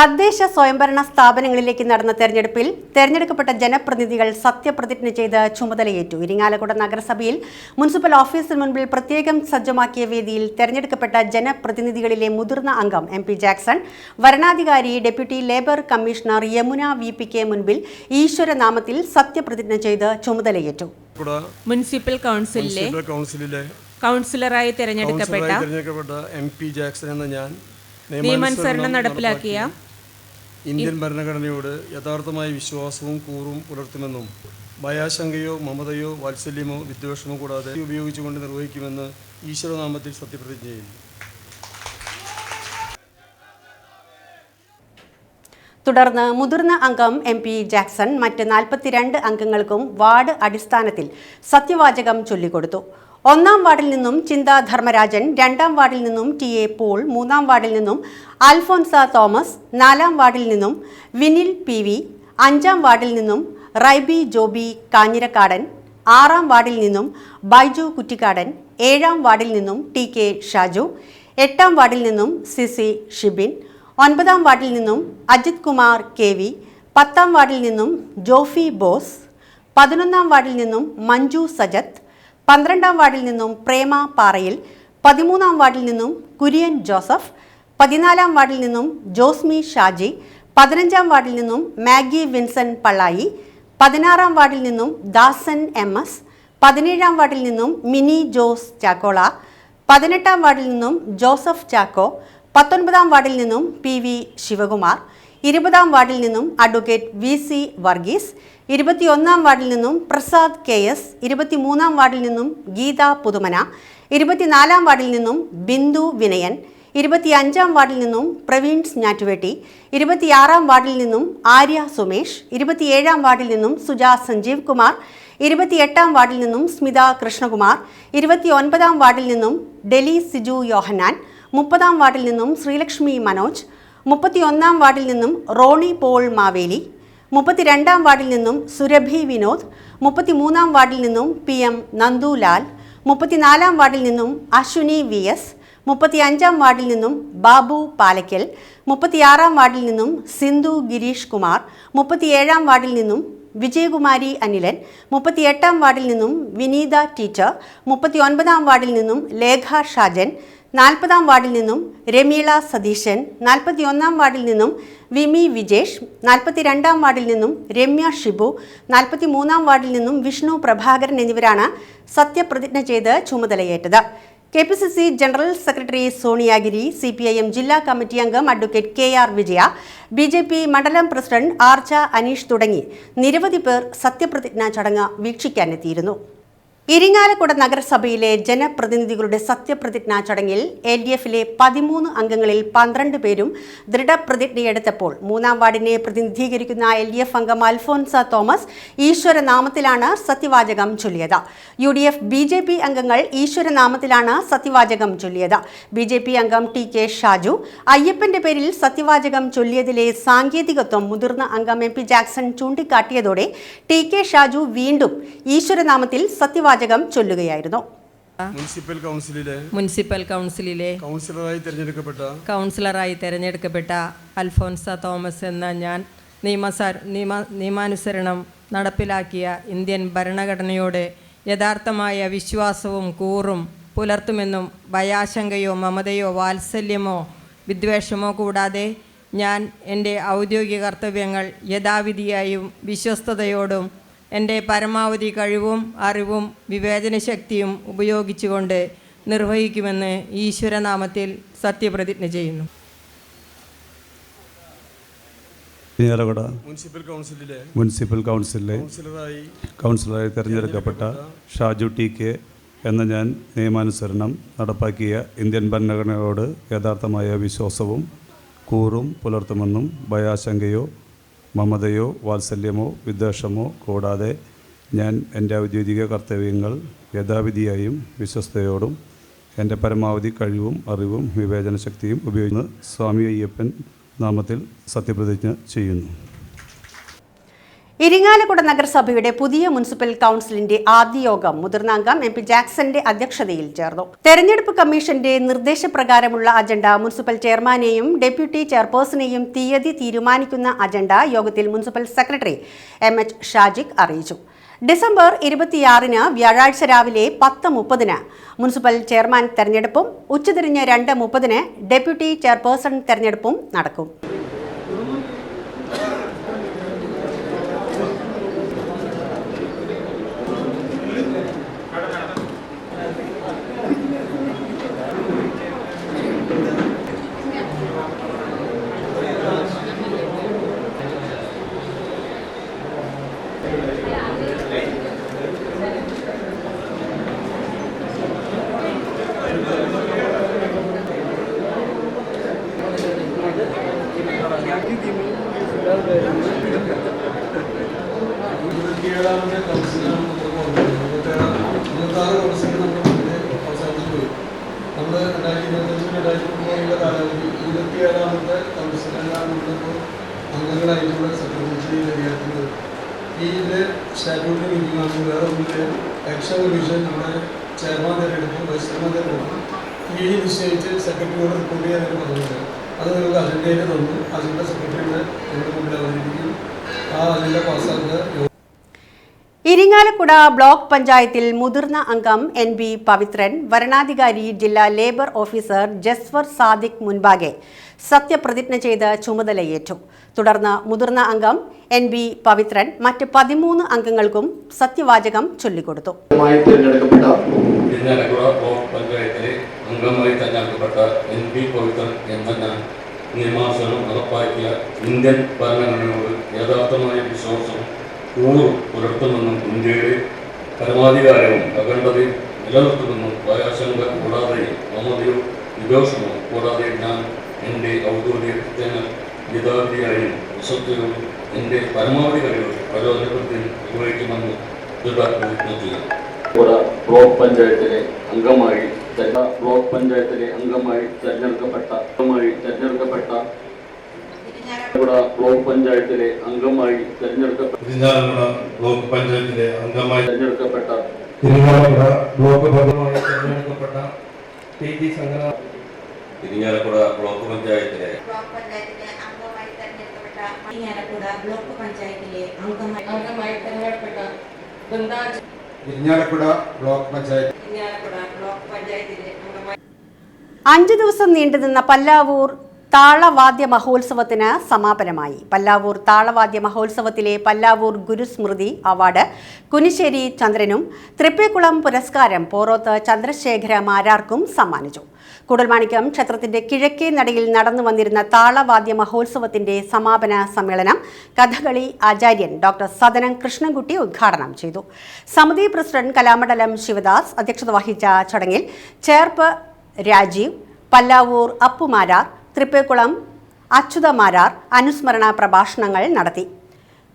തദ്ദേശ സ്വയംഭരണ സ്ഥാപനങ്ങളിലേക്ക് നടന്ന തെരഞ്ഞെടുപ്പിൽ തെരഞ്ഞെടുക്കപ്പെട്ട ജനപ്രതിനിധികൾ സത്യപ്രതിജ്ഞ ചെയ്ത് ചുമതലയേറ്റു. ഇരിങ്ങാലക്കുട നഗരസഭയിൽ മുനിസിപ്പൽ ഓഫീസിന് മുൻപിൽ പ്രത്യേകം സജ്ജമാക്കിയ വേദിയിൽ തെരഞ്ഞെടുക്കപ്പെട്ട ജനപ്രതിനിധികളിലെ മുതിർന്ന അംഗം M P Jackson വരണാധികാരി deputy labour commissioner Yamuna V P K മുൻപിൽ ഈശ്വരനാമത്തിൽ സത്യപ്രതിജ്ഞ ചെയ്ത് ചുമതലയേറ്റു. മുനിസിപ്പൽ കൗൺസിലിലെ കൗൺസിലിലെ കൗൺസിലറായി തിരഞ്ഞെടുക്കപ്പെട്ട കൗൺസിലറായി തിരഞ്ഞെടുക്കപ്പെട്ട എം പി ജാക്സൺ എന്ന ഞാൻ നിയമാനുസരണം നടപ്പിലാക്കിയ ഇന്ത്യൻ ഭരണഘടനയോട് യഥാർത്ഥമായ വിശ്വാസവും കൂറും പുലർത്തുമെന്നും ഭയാശങ്കയോ മമതയോ വാത്സല്യമോ വിദ്വേഷമോ കൂടാതെ ഉപയോഗിച്ചുകൊണ്ട് നിർവഹിക്കുമെന്ന് ഈശ്വരനാമത്തിൽ സത്യപ്രതിജ്ഞ ചെയ്യുന്നു തുടർന്ന് മുതിർന്ന അംഗം എം പി ജാക്സൺ മറ്റ് നാൽപ്പത്തിരണ്ട് അംഗങ്ങൾക്കും വാർഡ് അടിസ്ഥാനത്തിൽ സത്യവാചകം ചൊല്ലിക്കൊടുത്തു. ഒന്നാം വാർഡിൽ നിന്നും ചിന്താ ധർമ്മരാജൻ രണ്ടാം വാർഡിൽ നിന്നും ടി എ പോൾ മൂന്നാം വാർഡിൽ നിന്നും അൽഫോൻസ തോമസ് നാലാം വാർഡിൽ നിന്നും വിനിൽ പി വി അഞ്ചാം വാർഡിൽ നിന്നും റൈബി ജോബി കാഞ്ഞിരക്കാടൻ ആറാം വാർഡിൽ നിന്നും ബൈജു കുറ്റിക്കാടൻ ഏഴാം വാർഡിൽ നിന്നും ടി കെ ഷാജു എട്ടാം വാർഡിൽ നിന്നും സിസി ഷിബിൻ ഒൻപതാം വാർഡിൽ നിന്നും അജിത് കുമാർ കെ വി പത്താം വാർഡിൽ നിന്നും ജോഫി ബോസ് പതിനൊന്നാം വാർഡിൽ നിന്നും മഞ്ജു സജത്ത് പന്ത്രണ്ടാം വാർഡിൽ നിന്നും പ്രേമ പാറയിൽ പതിമൂന്നാം വാർഡിൽ നിന്നും കുര്യൻ ജോസഫ് പതിനാലാം വാർഡിൽ നിന്നും ജോസ്മി ഷാജി പതിനഞ്ചാം വാർഡിൽ നിന്നും മാഗി വിൻസൻ പള്ളായി പതിനാറാം വാർഡിൽ നിന്നും ദാസൻ എം എസ് പതിനേഴാം വാർഡിൽ നിന്നും മിനി ജോസ് ചാക്കോള പതിനെട്ടാം വാർഡിൽ നിന്നും ജോസഫ് ചാക്കോ പത്തൊൻപതാം വാർഡിൽ നിന്നും പി വി ശിവകുമാർ ഇരുപതാം വാർഡിൽ നിന്നും അഡ്വക്കേറ്റ് വി സി വർഗീസ് ഇരുപത്തിയൊന്നാം വാർഡിൽ നിന്നും പ്രസാദ് കെ എസ് ഇരുപത്തിമൂന്നാം വാർഡിൽ നിന്നും ഗീത പുതുമന ഇരുപത്തിനാലാം വാർഡിൽ നിന്നും ബിന്ദു വിനയൻ ഇരുപത്തിയഞ്ചാം വാർഡിൽ നിന്നും പ്രവീൺ ഞാറ്റുവേട്ടി ഇരുപത്തിയാറാം വാർഡിൽ നിന്നും ആര്യ സുമേഷ് ഇരുപത്തിയേഴാം വാർഡിൽ നിന്നും സുജാ സഞ്ജീവ് കുമാർ ഇരുപത്തിയെട്ടാം വാർഡിൽ നിന്നും സ്മിത കൃഷ്ണകുമാർ ഇരുപത്തിയൊൻപതാം വാർഡിൽ നിന്നും ഡെലി സിജു യോഹന്നാൻ മുപ്പതാം വാർഡിൽ നിന്നും ശ്രീലക്ഷ്മി മനോജ് മുപ്പത്തിയൊന്നാം വാർഡിൽ നിന്നും റോണി പോൾ മാവേലി മുപ്പത്തിരണ്ടാം വാർഡിൽ നിന്നും സുരഭി വിനോദ് മുപ്പത്തിമൂന്നാം വാർഡിൽ നിന്നും പി എം നന്ദുലാൽ മുപ്പത്തിനാലാം വാർഡിൽ നിന്നും അശ്വിനി വി എസ് മുപ്പത്തിയഞ്ചാം വാർഡിൽ നിന്നും ബാബു പാലയ്ക്കൽ മുപ്പത്തിയാറാം വാർഡിൽ നിന്നും സിന്ധു ഗിരീഷ് കുമാർ മുപ്പത്തിയേഴാം വാർഡിൽ നിന്നും വിജയകുമാരി അനിലൻ മുപ്പത്തിയെട്ടാം വാർഡിൽ നിന്നും വിനീത ടീച്ചർ മുപ്പത്തിയൊൻപതാം വാർഡിൽ നിന്നും ലേഖ ഷാജൻ നാൽപ്പതാം വാർഡിൽ നിന്നും രമീള സതീശൻ നാൽപ്പത്തിയൊന്നാം വാർഡിൽ നിന്നും വിമി വിജേഷ് നാൽപ്പത്തിരണ്ടാം വാർഡിൽ നിന്നും രമ്യ ഷിബു നാൽപ്പത്തിമൂന്നാം വാർഡിൽ നിന്നും വിഷ്ണു പ്രഭാകരൻ എന്നിവരാണ് സത്യപ്രതിജ്ഞ ചെയ്ത് ചുമതലയേറ്റത്. K P C C general secretary Sonia Giri C P I M ജില്ലാ കമ്മിറ്റി അംഗം advocate K R Vijaya B J P മണ്ഡലം പ്രസിഡന്റ് ആർച്ച അനീഷ് തുടങ്ങി. നിരവധി പേർ സത്യപ്രതിജ്ഞാ ചടങ്ങ് വീക്ഷിക്കാനെത്തിയിരുന്നു. ഇരിങ്ങാലക്കുട നഗരസഭയിലെ ജനപ്രതിനിധികളുടെ സത്യപ്രതിജ്ഞാ ചടങ്ങിൽ എൽ ഡി എഫിലെ പതിമൂന്ന് അംഗങ്ങളിൽ പന്ത്രണ്ട് പേരും ദൃഢപ്രതിജ്ഞയെടുത്തപ്പോൾ മൂന്നാം വാർഡിനെ പ്രതിനിധീകരിക്കുന്ന എൽ ഡി എഫ് അംഗം അൽഫോൻസ തോമസ് ഈശ്വരനാമത്തിലാണ് സത്യവാചകം ചൊല്ലിയത്. U D F B J P അംഗങ്ങൾ ഈശ്വരനാമത്തിലാണ് സത്യവാചകം ചൊല്ലിയത്. ബി ജെ പി അംഗം ടി കെ ഷാജു അയ്യപ്പന്റെ പേരിൽ സത്യവാചകം ചൊല്ലിയതിലെ സാങ്കേതികത്വം മുതിർന്ന അംഗം എം പി ജാക്സൺ ചൂണ്ടിക്കാട്ടിയതോടെ ടി കെ ഷാജു വീണ്ടും ഈശ്വരനാമത്തിൽ സത്യവാചകം ചൊല്ലുകയായിരുന്നു. മുനിസിപ്പൽ കൗൺസിലിലെ മുനിസിപ്പൽ കൗൺസിലിലെ കൗൺസിലറായി തിരഞ്ഞെടുക്കപ്പെട്ട കൗൺസിലറായി തിരഞ്ഞെടുക്കപ്പെട്ട അൽഫോൻസ തോമസ് എന്ന ഞാൻ നിയമസാ നിയമ നിയമാനുസരണം നടപ്പിലാക്കിയ ഇന്ത്യൻ ഭരണഘടനയോട് യഥാർത്ഥമായ വിശ്വാസവും കൂറും പുലർത്തുമെന്നും ഭയാശങ്കയോ മമതയോ വാത്സല്യമോ വിദ്വേഷമോ കൂടാതെ ഞാൻ എന്റെ ഔദ്യോഗിക കർത്തവ്യങ്ങൾ യഥാവിധിയായും വിശ്വസ്തയോടും എന്റെ പരമാവധി കഴിവും അറിവും വിവേചനശക്തിയും ഉപയോഗിച്ചുകൊണ്ട് നിർവഹിക്കുമെന്ന് ഈശ്വരനാമത്തിൽ സത്യപ്രതിജ്ഞ ചെയ്യുന്നു. മുനിസിപ്പൽ കൗൺസിലിലെ മുനിസിപ്പൽ കൗൺസിലിലെ കൗൺസിലറായി കൗൺസിലറായി തിരഞ്ഞെടുക്കപ്പെട്ട ഷാജു ടി കെ എന്ന ഞാൻ നിയമാനുസരണം നടപ്പാക്കിയ ഇന്ത്യൻ ഭരണഘടനയോട് യഥാർത്ഥമായ വിശ്വാസവും കൂറും പുലർത്തുമെന്നും ഭയാശങ്കയോ മമതയോ വാത്സല്യമോ വിദ്വേഷമോ കൂടാതെ ഞാൻ എന്റെ ഔദ്യോഗിക കർത്തവ്യങ്ങൾ യഥാവിധിയായും വിശ്വസ്തയോടും എന്റെ പരമാവധി കഴിവും അറിവും വിവേചനശക്തിയും ഉപയോഗിച്ച് സ്വാമി അയ്യപ്പൻ നാമത്തിൽ സത്യപ്രതിജ്ഞ ചെയ്യുന്നു. ഇരിങ്ങാലക്കുട നഗരസഭയുടെ പുതിയ മുനിസിപ്പൽ കൗൺസിലിന്റെ ആദ്യ യോഗം മുതിർന്ന അംഗം എം പി ജാക്സന്റെ അധ്യക്ഷതയിൽ ചേർന്നു. തെരഞ്ഞെടുപ്പ് കമ്മീഷന്റെ നിർദ്ദേശപ്രകാരമുള്ള അജണ്ട മുനിസിപ്പൽ ചെയർമാനെയും ഡെപ്യൂട്ടി ചെയർപേഴ്സണെയും തീയതി തീരുമാനിക്കുന്ന അജണ്ട യോഗത്തിൽ municipal secretary M H Shajiq അറിയിച്ചു. ഡിസംബർ ഇരുപത്തിയാറിന് വ്യാഴാഴ്ച രാവിലെ പത്ത് മുപ്പതിന് മുനിസിപ്പൽ ചെയർമാൻ തെരഞ്ഞെടുപ്പും ഉച്ചതിരിഞ്ഞ് രണ്ട് മുപ്പതിന് ഡെപ്യൂട്ടി ചെയർപേഴ്സൺ തെരഞ്ഞെടുപ്പും നടക്കും. ഇരുപത്തിയേഴാമത്തെ കൗൺസിലാണ് നമ്മൾ ഇരുപത്താറ് കൗൺസിൽ നമ്മൾ ഇതിന്റെ അവസാനത്തിൽ പോയി. നമ്മൾ രണ്ടായിരത്തി ഇരുപത്തഞ്ച് രണ്ടായിരത്തി മുപ്പതിലുള്ള കാലാവധി ഇരുപത്തിയേഴാമത്തെ കൗൺസിലാണ് നമ്മളിപ്പോൾ അംഗങ്ങളായിട്ടുള്ള സെക്രട്ടറി അധികാരത്തിൽ ഈ ഇതിന്റെ സ്റ്റാറ്റ്യൂട്ടിൽ മീറ്റിംഗാണ് വേറെ ഒന്നിന്റെ എക്ഷൻ കമ്മീഷൻ നമ്മുടെ ചെയർമാൻ തിരഞ്ഞെടുപ്പും വൈസ് ചെയർമാൻ തിരഞ്ഞെടുപ്പും ഈ നിശ്ചയിച്ച് സെക്രട്ടറിയോട് റിപ്പോർട്ട് ചെയ്യാനൊരു പദ്ധതിയുണ്ട് അത് നിങ്ങൾക്ക് അജണ്ടയിൽ തന്നു. അജണ്ട സെക്രട്ടറിയുടെ നമ്മുടെ മുമ്പിൽ അവതരിപ്പിക്കും. ആ അജണ്ട പാസ്സാക്കുക ഇരിങ്ങാലക്കുട ബ്ലോക്ക് പഞ്ചായത്തിൽ മുതിർന്ന അംഗം എൻ ബി പവിത്രൻ വരണാധികാരി ജില്ലാ ലേബർ ഓഫീസർ ജസ്വർ സാദിഖ് മുൻപാകെ സത്യപ്രതിജ്ഞ ചെയ്ത് ചുമതലയേറ്റു. തുടർന്ന് മുതിർന്ന അംഗം എൻ ബി പവിത്രൻ മറ്റ് പതിമൂന്ന് അംഗങ്ങൾക്കും സത്യവാചകം ചൊല്ലിക്കൊടുത്തു. മായി ബ്ലോക്ക് പഞ്ചായത്തിലെ അംഗമായി തെരഞ്ഞെടുക്കപ്പെട്ട എൻ പി പവിത്രൻ എന്ന ഞാൻ നിയമാനുസരണം നടപ്പാക്കിയ ഇന്ത്യൻ ഭരണഘടനയോട് യഥാർത്ഥമായ വിശ്വാസവും കൂറും പുലർത്തുമെന്നും ഇന്ത്യയുടെ പരമാധികാരവും അഖണ്ഡതയും നിലനിർത്തുമെന്നും ഭയാശങ്ക കൂടാതെ മമതയോ വിദോഷമോ കൂടാതെ ഞാൻ എന്റെ ഔദ്യോഗിക കൃത്യങ്ങൾ യഥാർത്ഥിയായും വിശ്വത്തിലും എന്റെ പരമാവധി കഴിവ് പരോധനപ്പെടുത്തിയും ഉപയോഗിക്കുമെന്ന് ബ്ലോക്ക് പഞ്ചായത്തിലെ അംഗമായി ബ്ലോക്ക് പഞ്ചായത്തിലെ അംഗമായി തെരഞ്ഞെടുക്കപ്പെട്ട അംഗമായി തെരഞ്ഞെടുക്കപ്പെട്ട ബ്ലോക്ക് പഞ്ചായത്തിലെ അംഗമായി തിരഞ്ഞെടുക്കപ്പെട്ട ബ്ലോക്ക് പഞ്ചായത്തിലെ അംഗമായി തിരഞ്ഞെടുക്കപ്പെട്ട ബ്ലോക്ക് പഞ്ചായത്തിൽ തിരഞ്ഞെടുക്കപ്പെട്ട ടി സംഘടന ബ്ലോക്ക് പഞ്ചായത്തിലെ ബ്ലോക്ക് പഞ്ചായത്തിലെ അംഗമായി തെരഞ്ഞെടുക്കപ്പെട്ട ഇരിങ്ങാലക്കുട ബ്ലോക്ക് പഞ്ചായത്ത് ബ്ലോക്ക് പഞ്ചായത്തിലെ അഞ്ചു ദിവസം നീണ്ടുനിന്ന പല്ലാവൂർ താളവാദ്യ മഹോത്സവത്തിന് സമാപനമായി. പല്ലാവൂർ താളവാദ്യ മഹോത്സവത്തിലെ പല്ലാവൂർ ഗുരുസ്മൃതി അവാർഡ് കുനിശ്ശേരി ചന്ദ്രനും തൃപ്പേക്കുളം പുരസ്കാരം പോറോത്ത് ചന്ദ്രശേഖര മാരാർക്കും സമ്മാനിച്ചു. കൂടൽമാണിക്യം ക്ഷേത്രത്തിന്റെ കിഴക്കേ നടയിൽ നടന്നു വന്നിരുന്ന താളവാദ്യ മഹോത്സവത്തിന്റെ സമാപന സമ്മേളനം കഥകളി ആചാര്യൻ ഡോക്ടർ സദനം കൃഷ്ണൻകുട്ടി ഉദ്ഘാടനം ചെയ്തു. സമിതി പ്രസിഡന്റ് കലാമണ്ഡലം ശിവദാസ് അധ്യക്ഷത വഹിച്ച ചടങ്ങിൽ ചേർപ്പ് രാജീവ് പല്ലാവൂർ അപ്പുമാരാർ തൃപ്പേക്കുളം അച്യുതമാരാർ അനുസ്മരണ പ്രഭാഷണങ്ങൾ നടത്തി.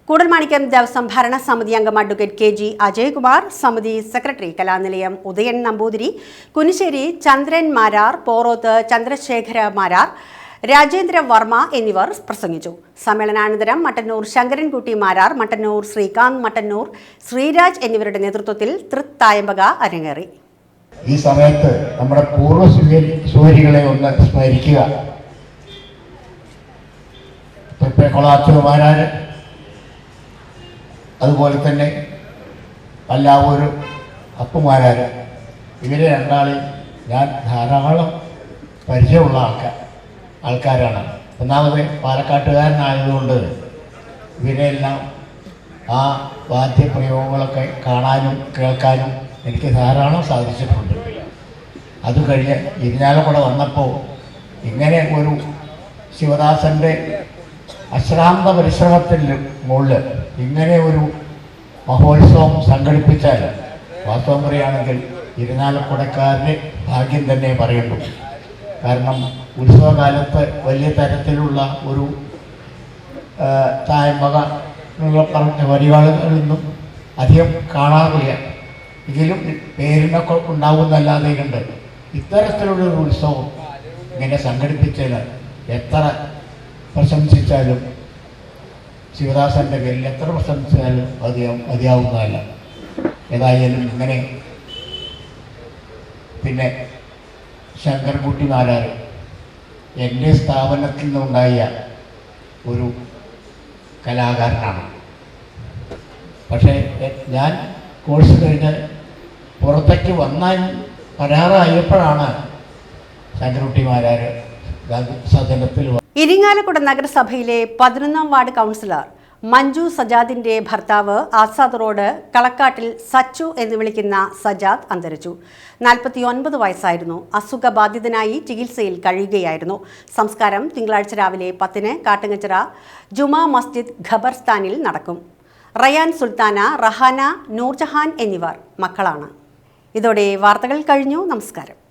കൂടൽമാണിക്യം ദേവസ്വം ഭരണസമിതി അംഗം അഡ്വക്കേറ്റ് കെ ജി അജയ്കുമാർ സമിതി സെക്രട്ടറി കലാനിലയം ഉദയൻ നമ്പൂതിരി കുനിശ്ശേരി ചന്ദ്രൻ മാരാർ പോറോത്ത് ചന്ദ്രശേഖര മാരാർ രാജേന്ദ്ര വർമ്മ എന്നിവർ പ്രസംഗിച്ചു. സമ്മേളനാനന്തരം മട്ടന്നൂർ ശങ്കരൻകുട്ടി മാരാർ മട്ടന്നൂർ ശ്രീകാന്ത് മട്ടന്നൂർ ശ്രീരാജ് എന്നിവരുടെ നേതൃത്വത്തിൽ തൃത്തായമ്പക അരങ്ങേറി. ഈ സമയത്ത് നമ്മുടെ പൂർവ സൂര്യകളെ ഒന്ന് സ്മരിക്കുക. കൊളാച്ചുമാരാര് അതുപോലെ തന്നെ പല്ലാവൂര് അപ്പുമാരാര് ഇവരെ രണ്ടാളിൽ ഞാൻ ധാരാളം പരിചയമുള്ള ആൾക്കാർ ആൾക്കാരാണ്. ഒന്നാമത് പാലക്കാട്ടുകാരനായതുകൊണ്ട് ഇവരെല്ലാം ആ വാദ്യപ്രയോഗങ്ങളൊക്കെ കാണാനും കേൾക്കാനും എനിക്ക് ധാരാളം സാധിച്ചിട്ടുണ്ട്. അത് കഴിഞ്ഞ് ഇരിഞ്ഞാലക്കുട വന്നപ്പോൾ ഇങ്ങനെ ഒരു ശിവദാസന്റെ അശ്രാന്ത പരിശ്രമത്തിൽ മുകളിൽ ഇങ്ങനെ ഒരു മഹോത്സവം സംഘടിപ്പിച്ചാൽ വാസ്തവം പറയുകയാണെങ്കിൽ ഇരുനാലക്കുടക്കാരന് ഭാഗ്യം തന്നെ പറയുള്ളൂ കാരണം ഉത്സവകാലത്ത് വലിയ തരത്തിലുള്ള ഒരു തായ്മക എന്നുള്ള പറഞ്ഞ പരിപാടികളൊന്നും അധികം കാണാറില്ല. ഇതിലും പേരിനൊക്കെ ഉണ്ടാവുന്നല്ലാതെ കണ്ട് ഇത്തരത്തിലുള്ളൊരു ഉത്സവം ഇങ്ങനെ സംഘടിപ്പിച്ചാൽ എത്ര പ്രശംസിച്ചാലും ശിവദാസന്റെ പേരിൽ എത്ര പ്രശംസിച്ചാലും മതിയാവും മതിയാവുന്നതല്ല. ഏതായാലും ഇങ്ങനെ പിന്നെ ശങ്കർകുട്ടി നാരാർ എന്റെ സ്ഥാപനത്തിൽ നിന്നുണ്ടായ ഒരു കലാകാരനാണ്. പക്ഷേ ഞാൻ കോഴ്സ് കഴിഞ്ഞ് പുറത്തേക്ക് വന്നാൽ വരാറായപ്പോഴാണ് ശങ്കർകുട്ടിമാരാർ സദനത്തിൽ വ- ഇരിങ്ങാലക്കുട നഗരസഭയിലെ പതിനൊന്നാം വാർഡ് കൗൺസിലർ മഞ്ജു സജാദിന്റെ ഭർത്താവ് ആസാദ് റോഡ് കളക്കാട്ടിൽ സച്ചു എന്ന് വിളിക്കുന്ന സജാദ് അന്തരിച്ചു. നാൽപ്പത്തി ഒൻപത് വയസ്സായിരുന്നു. അസുഖബാധിതനായി ചികിത്സയിൽ കഴിയുകയായിരുന്നു. സംസ്കാരം തിങ്കളാഴ്ച രാവിലെ പത്തിന് കാട്ടുങ്ങച്ചിറ ജുമാ മസ്ജിദ് ഖബർസ്ഥാനിൽ നടക്കും. റയാൻ സുൽത്താന റഹാന നൂർജഹാൻ എന്നിവർ മക്കളാണ്. ഇതോടെ വാർത്തകൾ കഴിഞ്ഞു. നമസ്കാരം.